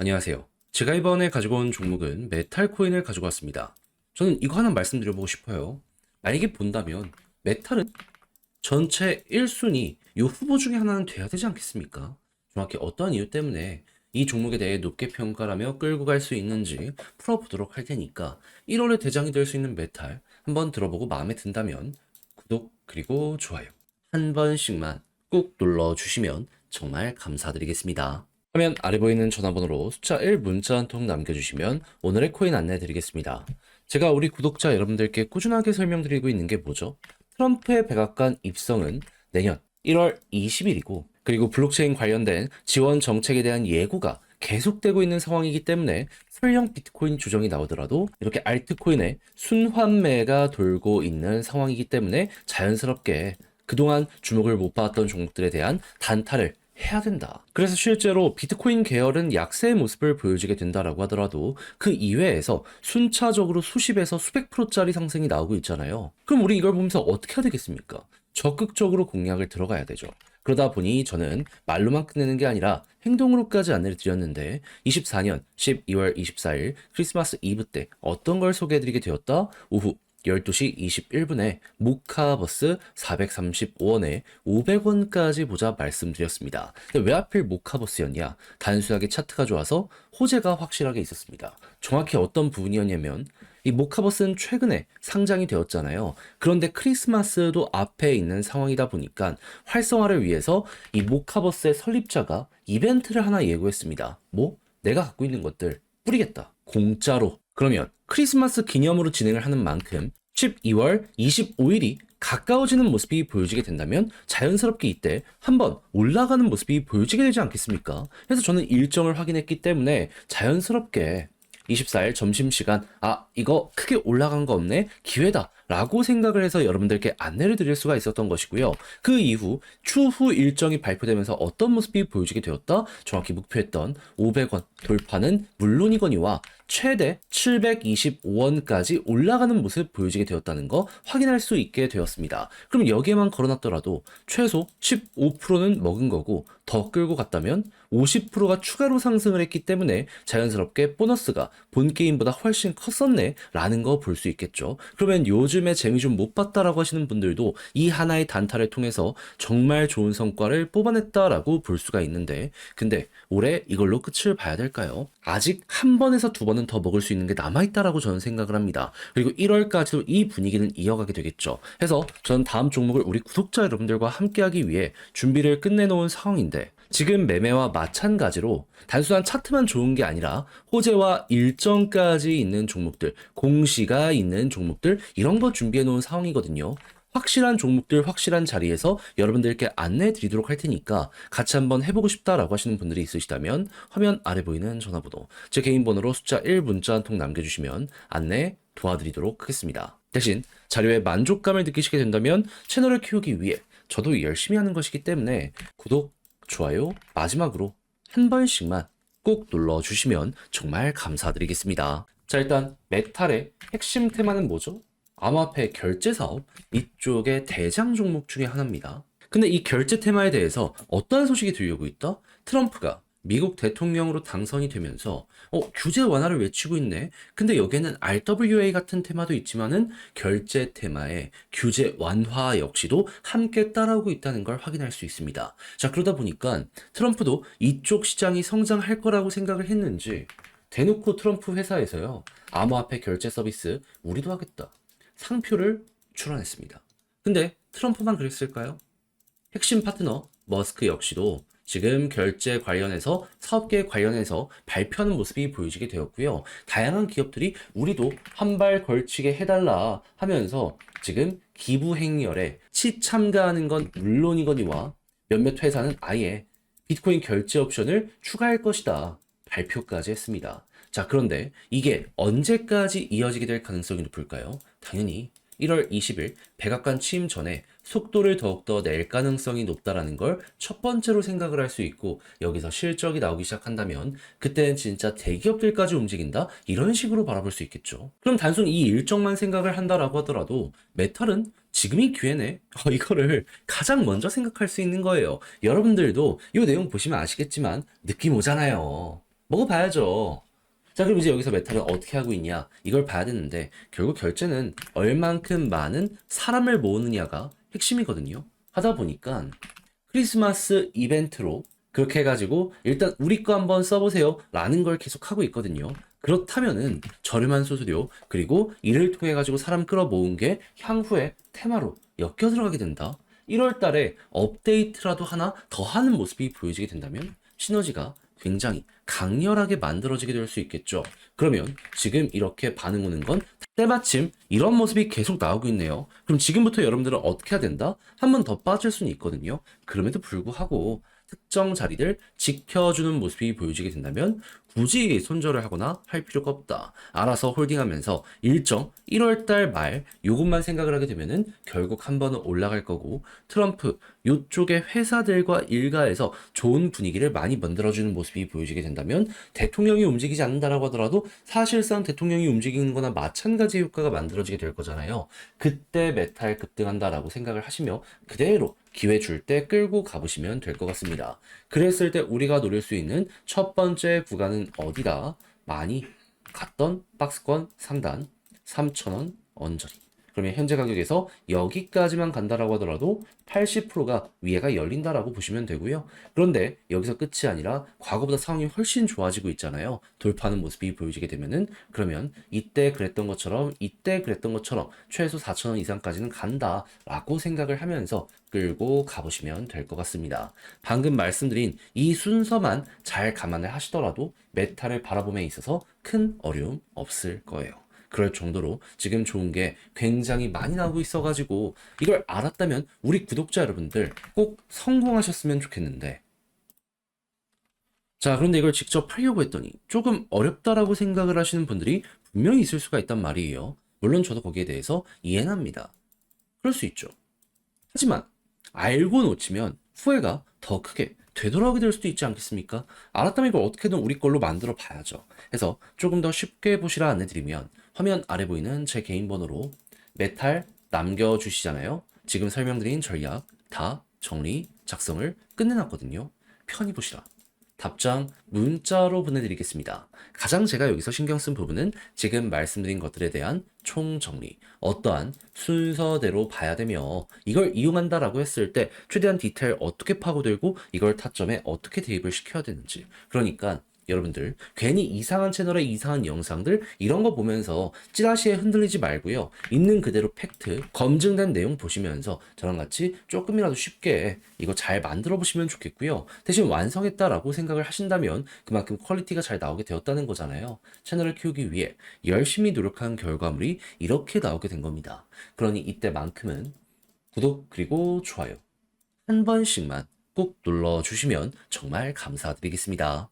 안녕하세요. 제가 이번에 가지고 온 종목은 메탈 코인을 가지고 왔습니다. 저는 이거 하나 말씀드려보고 싶어요. 만약에 본다면 메탈은 전체 1순위 이 후보 중에 하나는 돼야 되지 않겠습니까? 정확히 어떠한 이유 때문에 이 종목에 대해 높게 평가하며 끌고 갈 수 있는지 풀어보도록 할 테니까 1월에 대장이 될 수 있는 메탈 한번 들어보고 마음에 든다면 구독 그리고 좋아요 한 번씩만 꼭 눌러주시면 정말 감사드리겠습니다. 화면 아래 보이는 전화번호로 숫자 1 문자 한 통 남겨주시면 오늘의 코인 안내 드리겠습니다. 제가 우리 구독자 여러분들께 꾸준하게 설명드리고 있는 게 뭐죠? 트럼프의 백악관 입성은 내년 1월 20일이고 그리고 블록체인 관련된 지원 정책에 대한 예고가 계속되고 있는 상황이기 때문에 설령 비트코인 조정이 나오더라도 이렇게 알트코인의 순환매가 돌고 있는 상황이기 때문에 자연스럽게 그동안 주목을 못 받았던 종목들에 대한 단타를 해야 된다. 그래서 실제로 비트코인 계열은 약세의 모습을 보여주게 된다라고 하더라도 그 이외에서 순차적으로 수십에서 수백 프로짜리 상승이 나오고 있잖아요. 그럼 우리 이걸 보면서 어떻게 해야 되겠습니까? 적극적으로 공략을 들어가야 되죠. 그러다 보니 저는 말로만 끝내는 게 아니라 행동으로까지 안내를 드렸는데 24년 12월 24일 크리스마스 이브 때 어떤 걸 소개해드리게 되었다? 오후 12시 21분에 모카버스 435원에 500원까지 보자 말씀드렸습니다. 왜 하필 모카버스였냐? 단순하게 차트가 좋아서 호재가 확실하게 있었습니다. 정확히 어떤 부분이었냐면 이 모카버스는 최근에 상장이 되었잖아요. 그런데 크리스마스도 앞에 있는 상황이다 보니까 활성화를 위해서 이 모카버스의 설립자가 이벤트를 하나 예고했습니다. 뭐? 내가 갖고 있는 것들 뿌리겠다. 공짜로. 그러면 크리스마스 기념으로 진행을 하는 만큼 12월 25일이 가까워지는 모습이 보여지게 된다면 자연스럽게 이때 한번 올라가는 모습이 보여지게 되지 않겠습니까? 그래서 저는 일정을 확인했기 때문에 자연스럽게 24일 점심시간, 아, 이거 크게 올라간 거 없네? 기회다. 라고 생각을 해서 여러분들께 안내를 드릴 수가 있었던 것이고요. 그 이후 추후 일정이 발표되면서 어떤 모습이 보여지게 되었다? 정확히 목표했던 500원 돌파는 물론이거니와 최대 725원까지 올라가는 모습 보여지게 되었다는 거 확인할 수 있게 되었습니다. 그럼 여기에만 걸어놨더라도 최소 15%는 먹은 거고 더 끌고 갔다면 50%가 추가로 상승을 했기 때문에 자연스럽게 보너스가 본 게임보다 훨씬 컸었네 라는 거 볼 수 있겠죠. 그러면 요즘 에 재미 좀 못 봤다라고 하시는 분들도 이 하나의 단타를 통해서 정말 좋은 성과를 뽑아냈다라고 볼 수가 있는데 근데 올해 이걸로 끝을 봐야 될까요? 아직 한 번에서 두 번은 더 먹을 수 있는 게 남아있다라고 저는 생각을 합니다. 그리고 1월까지도 이 분위기는 이어가게 되겠죠. 해서 저는 다음 종목을 우리 구독자 여러분들과 함께하기 위해 준비를 끝내놓은 상황인데 지금 매매와 마찬가지로 단순한 차트만 좋은 게 아니라 호재와 일정까지 있는 종목들, 공시가 있는 종목들 이런 거 준비해 놓은 상황이거든요. 확실한 종목들 확실한 자리에서 여러분들께 안내해 드리도록 할 테니까 같이 한번 해보고 싶다라고 하시는 분들이 있으시다면 화면 아래 보이는 전화번호 제 개인 번호로 숫자 1 문자 한 통 남겨주시면 안내 도와드리도록 하겠습니다. 대신 자료에 만족감을 느끼시게 된다면 채널을 키우기 위해 저도 열심히 하는 것이기 때문에 구독, 좋아요, 마지막으로 한 번씩만 꼭 눌러주시면 정말 감사드리겠습니다. 자, 일단 메탈의 핵심 테마는 뭐죠? 암호화폐 결제 사업 이쪽의 대장 종목 중에 하나입니다. 근데 이 결제 테마에 대해서 어떠한 소식이 들려오고 있다? 트럼프가 미국 대통령으로 당선이 되면서 어, 규제 완화를 외치고 있네. 근데 여기에는 RWA 같은 테마도 있지만은 결제 테마에 규제 완화 역시도 함께 따라오고 있다는 걸 확인할 수 있습니다. 자, 그러다 보니까 트럼프도 이쪽 시장이 성장할 거라고 생각을 했는지 대놓고 트럼프 회사에서요. 암호화폐 결제 서비스 우리도 하겠다. 상표를 출원했습니다. 근데 트럼프만 그랬을까요? 핵심 파트너 머스크 역시도 지금 결제 관련해서 사업계 관련해서 발표하는 모습이 보여지게 되었고요. 다양한 기업들이 우리도 한 발 걸치게 해달라 하면서 지금 기부 행렬에 치 참가하는 건 물론이거니와 몇몇 회사는 아예 비트코인 결제 옵션을 추가할 것이다 발표까지 했습니다. 자, 그런데 이게 언제까지 이어지게 될 가능성이 높을까요? 당연히 1월 20일 백악관 취임 전에 속도를 더욱더 낼 가능성이 높다라는 걸 첫 번째로 생각을 할 수 있고 여기서 실적이 나오기 시작한다면 그때는 진짜 대기업들까지 움직인다 이런 식으로 바라볼 수 있겠죠. 그럼 단순 이 일정만 생각을 한다라고 하더라도 메탈은 지금이 기회네. 어, 이거를 가장 먼저 생각할 수 있는 거예요. 여러분들도 이 내용 보시면 아시겠지만 느낌 오잖아요. 먹어봐야죠. 자, 그럼 이제 여기서 메탈은 어떻게 하고 있냐? 이걸 봐야 되는데, 결국 결제는 얼만큼 많은 사람을 모으느냐가 핵심이거든요. 하다 보니까 크리스마스 이벤트로 그렇게 해가지고 일단 우리 거 한번 써보세요 라는 걸 계속 하고 있거든요. 그렇다면은 저렴한 수수료 그리고 이를 통해 가지고 사람 끌어 모은 게 향후에 테마로 엮여 들어가게 된다. 1월 달에 업데이트라도 하나 더 하는 모습이 보여지게 된다면 시너지가 굉장히 강렬하게 만들어지게 될 수 있겠죠. 그러면 지금 이렇게 반응 오는 건 때마침 이런 모습이 계속 나오고 있네요. 그럼 지금부터 여러분들은 어떻게 해야 된다? 한 번 더 빠질 수는 있거든요. 그럼에도 불구하고 특정 자리를 지켜주는 모습이 보여지게 된다면 굳이 손절을 하거나 할 필요가 없다. 알아서 홀딩하면서 일정 1월달 말 요것만 생각을 하게 되면은 결국 한 번은 올라갈 거고 트럼프 요쪽의 회사들과 일가에서 좋은 분위기를 많이 만들어주는 모습이 보여지게 된다면 대통령이 움직이지 않는다라고 하더라도 사실상 대통령이 움직이는 거나 마찬가지 효과가 만들어지게 될 거잖아요. 그때 메탈 급등한다라고 생각을 하시며 그대로 기회 줄 때 끌고 가보시면 될 것 같습니다. 그랬을 때 우리가 노릴 수 있는 첫 번째 구간은 어디다? 많이 갔던 박스권 상단 3,000원 언저리. 그러면 현재 가격에서 여기까지만 간다라고 하더라도 80%가 위에가 열린다라고 보시면 되고요. 그런데 여기서 끝이 아니라 과거보다 상황이 훨씬 좋아지고 있잖아요. 돌파하는 모습이 보여지게 되면은 그러면 이때 그랬던 것처럼 이때 그랬던 것처럼 최소 4,000원 이상까지는 간다라고 생각을 하면서 끌고 가보시면 될 것 같습니다. 방금 말씀드린 이 순서만 잘 감안을 하시더라도 메탈을 바라봄에 있어서 큰 어려움 없을 거예요. 그럴 정도로 지금 좋은 게 굉장히 많이 나오고 있어가지고 이걸 알았다면 우리 구독자 여러분들 꼭 성공하셨으면 좋겠는데 자 그런데 이걸 직접 팔려고 했더니 조금 어렵다라고 생각을 하시는 분들이 분명히 있을 수가 있단 말이에요. 물론 저도 거기에 대해서 이해는 합니다. 그럴 수 있죠. 하지만 알고 놓치면 후회가 더 크게 되돌아오게 될 수도 있지 않겠습니까? 알았다면 이걸 어떻게든 우리 걸로 만들어 봐야죠. 해서 조금 더 쉽게 보시라 안내드리면 화면 아래 보이는 제 개인 번호로 메탈 남겨주시잖아요. 지금 설명드린 전략 다 정리, 작성을 끝내놨거든요. 편히 보시라. 답장 문자로 보내드리겠습니다. 가장 제가 여기서 신경 쓴 부분은 지금 말씀드린 것들에 대한 총정리, 어떠한 순서대로 봐야 되며 이걸 이용한다라고 했을 때 최대한 디테일 어떻게 파고들고 이걸 타점에 어떻게 대입을 시켜야 되는지 그러니까 여러분들 괜히 이상한 채널의 이상한 영상들 이런 거 보면서 찌라시에 흔들리지 말고요. 있는 그대로 팩트, 검증된 내용 보시면서 저랑 같이 조금이라도 쉽게 이거 잘 만들어 보시면 좋겠고요. 대신 완성했다라고 생각을 하신다면 그만큼 퀄리티가 잘 나오게 되었다는 거잖아요. 채널을 키우기 위해 열심히 노력한 결과물이 이렇게 나오게 된 겁니다. 그러니 이때만큼은 구독 그리고 좋아요 한 번씩만 꼭 눌러 주시면 정말 감사드리겠습니다.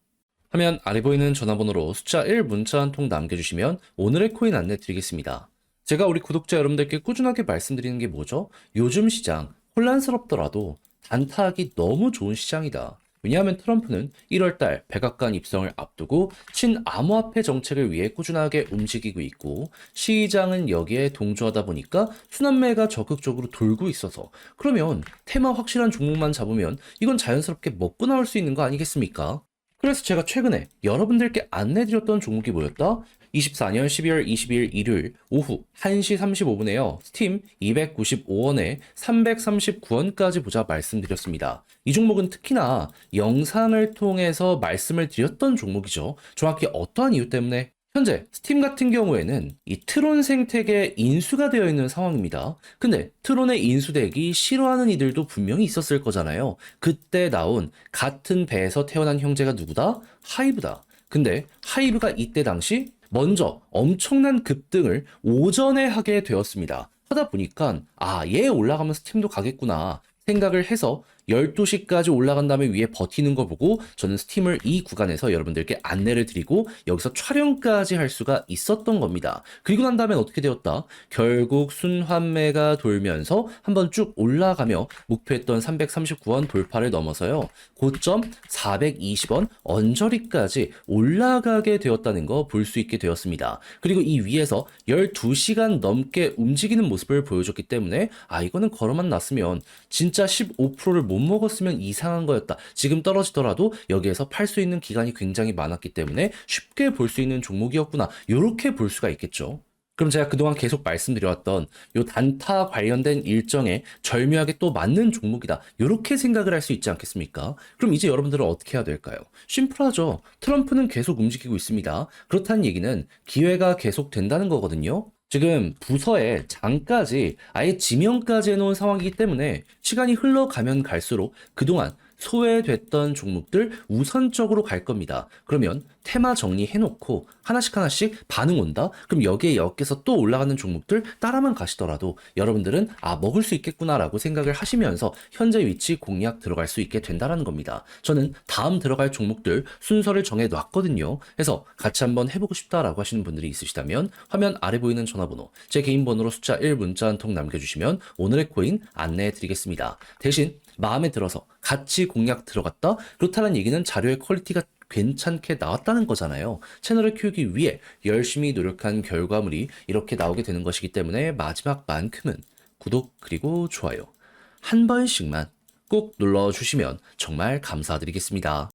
화면 아래 보이는 전화번호로 숫자 1 문자 한 통 남겨주시면 오늘의 코인 안내 드리겠습니다. 제가 우리 구독자 여러분들께 꾸준하게 말씀드리는 게 뭐죠? 요즘 시장 혼란스럽더라도 단타하기 너무 좋은 시장이다. 왜냐하면 트럼프는 1월달 백악관 입성을 앞두고 친암호화폐 정책을 위해 꾸준하게 움직이고 있고 시장은 여기에 동조하다 보니까 순환매가 적극적으로 돌고 있어서 그러면 테마 확실한 종목만 잡으면 이건 자연스럽게 먹고 나올 수 있는 거 아니겠습니까? 그래서 제가 최근에 여러분들께 안내드렸던 종목이 뭐였다? 24년 12월 22일 일요일 오후 1시 35분에요. 스팀 295원에 339원까지 보자 말씀드렸습니다. 이 종목은 특히나 영상을 통해서 말씀을 드렸던 종목이죠. 정확히 어떠한 이유 때문에 현재 스팀 같은 경우에는 이 트론 생태계 인수가 되어 있는 상황입니다. 근데 트론의 인수되기 싫어하는 이들도 분명히 있었을 거잖아요. 그때 나온 같은 배에서 태어난 형제가 누구다? 하이브다. 근데 하이브가 이때 당시 먼저 엄청난 급등을 오전에 하게 되었습니다. 하다 보니까 아, 얘 올라가면 스팀도 가겠구나 생각을 해서 12시까지 올라간 다음에 위에 버티는 거 보고 저는 스팀을 이 구간에서 여러분들께 안내를 드리고 여기서 촬영까지 할 수가 있었던 겁니다. 그리고 난 다음엔 어떻게 되었다? 결국 순환매가 돌면서 한번 쭉 올라가며 목표했던 339원 돌파를 넘어서요. 고점 420원 언저리까지 올라가게 되었다는 거 볼 수 있게 되었습니다. 그리고 이 위에서 12시간 넘게 움직이는 모습을 보여줬기 때문에 아 이거는 걸어만 놨으면 진짜 15%를 못못 먹었으면 이상한 거였다. 지금 떨어지더라도 여기에서 팔 수 있는 기간이 굉장히 많았기 때문에 쉽게 볼 수 있는 종목이었구나. 이렇게 볼 수가 있겠죠. 그럼 제가 그동안 계속 말씀드려왔던 요 단타 관련된 일정에 절묘하게 또 맞는 종목이다. 이렇게 생각을 할 수 있지 않겠습니까? 그럼 이제 여러분들은 어떻게 해야 될까요? 심플하죠. 트럼프는 계속 움직이고 있습니다. 그렇다는 얘기는 기회가 계속 된다는 거거든요. 지금 부서에 장까지 아예 지명까지 해놓은 상황이기 때문에 시간이 흘러가면 갈수록 그동안 소외됐던 종목들 우선적으로 갈 겁니다. 그러면 테마 정리해놓고 하나씩 하나씩 반응 온다? 그럼 여기에 엮여서 또 올라가는 종목들 따라만 가시더라도 여러분들은 아, 먹을 수 있겠구나라고 생각을 하시면서 현재 위치 공략 들어갈 수 있게 된다라는 겁니다. 저는 다음 들어갈 종목들 순서를 정해 놨거든요. 그래서 같이 한번 해보고 싶다라고 하시는 분들이 있으시다면 화면 아래 보이는 전화번호, 제 개인 번호로 숫자 1 문자 한 통 남겨주시면 오늘의 코인 안내해 드리겠습니다. 대신 마음에 들어서 같이 공략 들어갔다? 그렇다는 얘기는 자료의 퀄리티가 괜찮게 나왔다는 거잖아요. 채널을 키우기 위해 열심히 노력한 결과물이 이렇게 나오게 되는 것이기 때문에 마지막만큼은 구독 그리고 좋아요 한 번씩만 꼭 눌러주시면 정말 감사드리겠습니다.